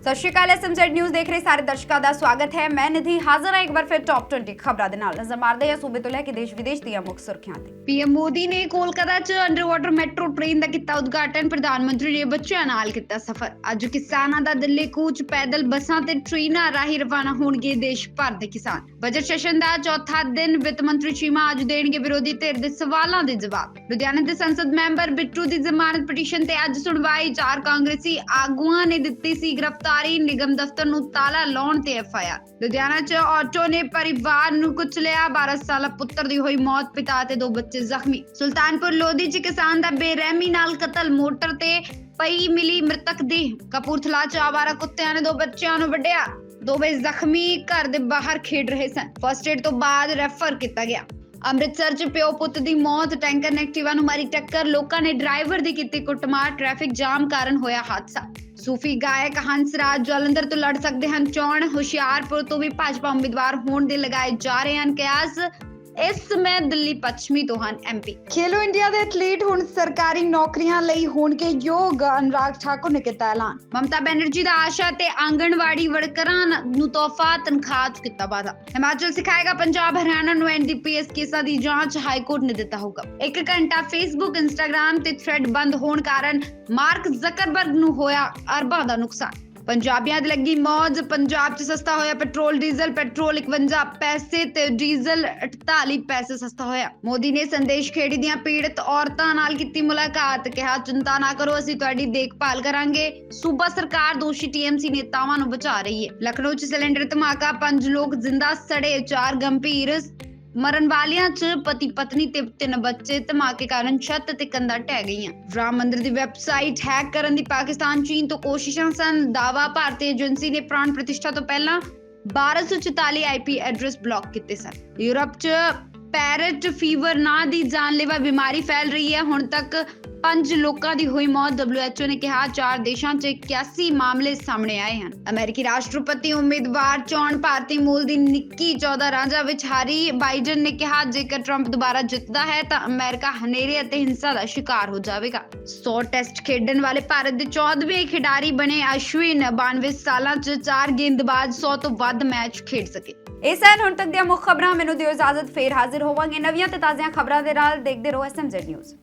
ਸਤਿ ਸ਼੍ਰੀ ਅਕਾਲ SMZ news ਦੇਖ ਰਹੇ ਸਾਰੇ ਦਰਸ਼ਕਾਂ ਦਾ ਸਵਾਗਤ ਹੈ। ਮੈਂ ਨਿਧੀ ਹਾਜ਼ਰ ਹਾਂ, ਇੱਕ ਵਾਰ ਫਿਰ ਟੌਪ 20 ਖਬਰਾਂ ਦੇ ਨਾਲ। ਨਜ਼ਰ ਮਾਰਦੇ ਹਾਂ ਸੂਬੇ ਤੋਂ ਲੈ ਕੇ ਦੇਸ਼ ਵਿਦੇਸ਼ ਦੀਆਂ ਮੁੱਖ ਸੁਰਖੀਆਂ ਤੇ। ਪੀਐਮ ਮੋਦੀ ਨੇ ਕੋਲਕਾਤਾ 'ਚ ਅੰਡਰ ਵਾਟਰ ਮੈਟਰੋ ਟ੍ਰੇਨ ਦਾ ਕੀਤਾ ਉਦਘਾਟਨ। ਪ੍ਰਧਾਨ ਮੰਤਰੀ ਨੇ ਬੱਚਿਆਂ ਨਾਲ ਕੀਤਾ ਸਫ਼ਰ। ਅੱਜ ਕਿਸਾਨਾਂ ਦਾ ਦਿੱਲੀ ਕੂਚ ਪੈਦਲ ਬੱਸਾਂ ਤੇ ਟ੍ਰੇਨਾਂ ਰਾਹੀਂ ਰਵਾਨਾ ਹੋਣਗੇ ਦੇਸ਼ ਭਰ ਦੇ ਕਿਸਾਨ। ਬਜਟ ਸੈਸ਼ਨ ਦਾ ਚੌਥਾ ਦਿਨ ਵਿੱਤ ਮੰਤਰੀ ਚੀਮਾ ਅੱਜ ਦੇਣਗੇ ਵਿਰੋਧੀ ਧਿਰ ਦੇ ਸਵਾਲਾਂ ਦੇ ਜਵਾਬ। ਲੁਧਿਆਣਾ ਦੇ ਸੰਸਦ ਮੈਂਬਰ ਬਿੱਟੂ ਦੀ ਜ਼ਮਾਨਤ ਪਟੀਸ਼ਨ ਤੇ ਅੱਜ ਸੁਣਵਾਈ। ਚਾਰ ਕਾਂਗਰਸੀ ਆਗੂਆਂ ਨੇ ਦਿੱਤੀ ਸੀ ਗ੍ਰਿਫ਼ਤਾਰ। ਨਿਗਮ ਦਫ਼ਤਰ ਨੂੰ ਤਾਲਾ ਲਾਉਣ ਤੇ ਐਫਆਈਆਰ ਲੁਧਿਆਣਾ 'ਚ ਆਟੋ ਨੇ ਪਰਿਵਾਰ ਨੂੰ ਕੁਚਲਿਆ 12 ਸਾਲਾ ਪੁੱਤਰ ਦੀ ਹੋਈ ਮੌਤ, ਪਿਤਾ ਤੇ ਦੋ ਬੱਚੇ ਜ਼ਖਮੀ। ਸੁਲਤਾਨਪੁਰ ਲੋਧੀ 'ਚ ਕਿਸਾਨ ਦਾ ਬੇਰਹਿਮੀ ਨਾਲ ਕਤਲ, ਮੋਟਰ ਤੇ ਪਈ ਮਿਲੀ ਮ੍ਰਿਤਕ ਦੀ ਕਪੂਰਥਲਾ 'ਚ ਆਵਾਰਾ ਕੁੱਤਿਆਂ ਨੇ ਦੋ ਬੱਚਿਆਂ ਨੂੰ ਵੱਢਿਆ। ਦੋਵੇਂ ਜ਼ਖਮੀ ਘਰ ਦੇ ਬਾਹਰ ਖੇਡ ਰਹੇ ਸਨ। ਫਸਟ ਏਡ ਤੋਂ ਬਾਅਦ ਰੈਫਰ ਕੀਤਾ ਗਿਆ। ਅੰਮ੍ਰਿਤਸਰ 'ਚ ਪਿਓ ਪੁੱਤ ਦੀ ਮੌਤ, ਟੈਂਕਰ ਨੇ ਐਕਟਿਵਾ ਨੂੰ ਮਾਰੀ ਟੱਕਰ, ਲੋਕਾਂ ਨੇ ਡਰਾਈਵਰ ਦੀ ਕੀਤੀ ਕੁੱਟਮਾਰ, ਟ੍ਰੈਫਿਕ ਜਾਮ ਕਾਰਨ ਹੋਇਆ ਹਾਦਸਾ। ਸੂਫੀ ਗਾਇਕ ਹੰਸਰਾਜ ਜਲੰਧਰ ਤੋਂ ਲੜ ਸਕਦੇ ਹਨ, ਚੋਣ ਹੁਸ਼ਿਆਰਪੁਰ ਤੋਂ ਵੀ ਭਾਜਪਾ ਉਮੀਦਵਾਰ ਹੋਣ ਦੇ ਲਗਾਏ ਜਾ ਰਹੇ ਹਨ ਕਿਆਸ। ਇਸ ਸਮੇਂ ਦਿੱਲੀ ਪੱਛਮੀ ਤੋਂ ਹਨ ਐਮਪੀ ਖੇਲੋ ਇੰਡੀਆ ਦੇ ਐਥਲੀਟ ਹੁਣ ਸਰਕਾਰੀ ਨੌਕਰੀਆਂ ਲਈ ਹੋਣਗੇ ਯੋਗ ਅਨੁਰਾਗ ਠਾਕੁਰ ਨੇ ਕੀਤਾ ਐਲਾਨ। ਮਮਤਾ ਬੈਨਰਜੀ ਦਾ ਆਸ਼ਾ ਤੇ ਆਂਗਣਵਾੜੀ ਵਰਕਰਾਂ ਨੂੰ ਤੋਹਫਾ ਤਨਖਾਹ 'ਚ ਕੀਤਾ ਵਾਅਦਾ। ਹਿਮਾਚਲ ਸਿਖਾਏਗਾ ਪੰਜਾਬ ਹਰਿਆਣਾ ਨੂੰ ਐਨਡੀਪੀਐਸ ਕੇਸਾਂ ਦੀ ਜਾਂਚ ਹਾਈ ਕੋਰਟ ਨੇ ਦਿੱਤਾ ਹੁਕਮ ਇੱਕ ਘੰਟਾ ਫੇਸਬੁੱਕ ਇੰਸਟਾਗ੍ਰam ਤੇ ਥ੍ਰੈਡ ਬੰਦ ਹੋਣ ਕਾਰਨ ਮਾਰਕ ਜ਼ਕਰਬਰਗ ਨੂੰ ਹੋਇਆ ਅਰਬਾਂ ਦਾ ਨੁਕਸਾਨ। ਪੰਜਾਬੀਆਂ ਦੀ ਲੱਗੀ ਮੌਜ, ਪੰਜਾਬ 'ਚ ਸਸਤਾ ਹੋਇਆ ਪੈਟਰੋਲ, ਡੀਜ਼ਲ, ਪੈਟਰੋਲ 51 ਪੈਸੇ ਤੇ ਡੀਜ਼ਲ 48 ਪੈਸੇ ਸਸਤਾ ਹੋਇਆ। ਮੋਦੀ ਨੇ ਸੰਦੇਸ਼ ਖੇੜੀ ਦੀਆਂ ਪੀੜਤ ਔਰਤਾਂ ਨਾਲ ਕੀਤੀ ਮੁਲਾਕਾਤ, ਕਿਹਾ, ਚਿੰਤਾ ਨਾ ਕਰੋ, ਅਸੀਂ ਤੁਹਾਡੀ ਦੇਖਭਾਲ ਕਰਾਂਗੇ। ਸੂਬਾ ਸਰਕਾਰ ਦੋਸ਼ੀ ਟੀਐਮਸੀ ਨੇਤਾਵਾਂ ਨੂੰ ਬਚਾ ਰਹੀ ਹੈ ਲਖਨਊ 'ਚ ਸਿਲੰਡਰ ਧਮਾਕਾ, ਪੰਜ ਲੋਕ ਜ਼ਿੰਦਾ ਸੜੇ, ਚਾਰ ਗੰਭੀਰ ਮਰਨ ਵਾਲਿਆਂ 'ਚ ਪਤੀ ਪਤਨੀ ਤੇ ਤਿੰਨ ਬੱਚੇ ਧਮਾਕੇ ਕਾਰਨ ਛੱਤ ਤੇ ਕੰਧਾਂ ਢਹਿ ਗਈਆਂ। ਰਾਮ ਮੰਦਿਰ ਦੀ ਵੈਬਸਾਈਟ ਹੈਕ ਕਰਨ ਦੀ ਪਾਕਿਸਤਾਨ, ਚੀਨ ਤੋਂ ਕੋਸ਼ਿਸ਼ਾਂ ਸਨ। ਦਾਵਾ ਭਾਰਤੀ ਏਜੰਸੀ ਨੇ ਪ੍ਰਾਣ ਪ੍ਰਤਿਸ਼ਠਾ ਤੋਂ ਪਹਿਲਾਂ 1244 ਆਈਪੀ ਐਡਰੈਸ ਬਲੌਕ ਕੀਤੇ ਸਨ। ਯੂਰਪ 'ਚ ਪੈਰਟ ਫੀਵਰ ਨਾਂ ਦੀ ਜਾਨਲੇਵਾ ਬਿਮਾਰੀ ਫੈਲ ਰਹੀ ਹੈ। ਹੁਣ ਤੱਕ ਪੰਜ ਲੋਕਾਂ ਦੀ ਹੋਈ ਮੌਤ। WHO ਨੇ ਕਿਹਾ, ਚਾਰ ਦੇਸ਼ਾਂ 'ਚ 81 ਮਾਮਲੇ ਸਾਹਮਣੇ ਆਏ ਹਨ। ਅਮਰੀਕੀ ਰਾਸ਼ਟਰਪਤੀ ਉਮੀਦਵਾਰ ਚੋਣ ਭਾਰਤੀ ਮੂਲ ਦੀ ਨਿੱਕੀ 14 ਰਾਂਝਾ ਵਿੱਚ ਹਾਰੀ ਬਾਈਡਨ ਨੇ ਕਿਹਾ, ਜੇਕਰ ਟਰੰਪ ਦੁਬਾਰਾ ਜਿੱਤਦਾ ਹੈ ਤਾਂ ਅਮਰੀਕਾ ਹਨੇਰੇ ਅਤੇ ਹਿੰਸਾ ਦਾ ਸ਼ਿਕਾਰ ਹੋ ਜਾਵੇਗਾ। 100 ਟੈਸਟ ਖੇਡਣ ਵਾਲੇ ਭਾਰਤ ਦੇ 14ਵੇਂ ਖਿਡਾਰੀ ਬਣੇ ਅਸ਼ਵਿਨ 92 ਸਾਲਾਂ 'ਚ ਚਾਰ ਗੇਂਦਬਾਜ਼ 100 ਤੋਂ ਵੱਧ ਮੈਚ ਖੇਡ ਸਕੇ। ਇਹ ਸਨ ਹੁਣ ਤੱਕ ਦੀਆਂ ਮੁੱਖ ਖਬਰਾਂ, ਮੈਨੂੰ ਦਿਓ ਇਜਾਜ਼ਤ, ਫੇਰ ਹਾਜ਼ਰ ਹੋਵਾਂਗੇ ਨਵੀਆਂ ਤੇ ਤਾਜ਼ੀਆਂ ਖਬਰਾਂ ਦੇ ਨਾਲ, ਦੇਖਦੇ ਰਹੋ ਐਸਐਮਜ਼ੈਡ ਨਿਊਜ਼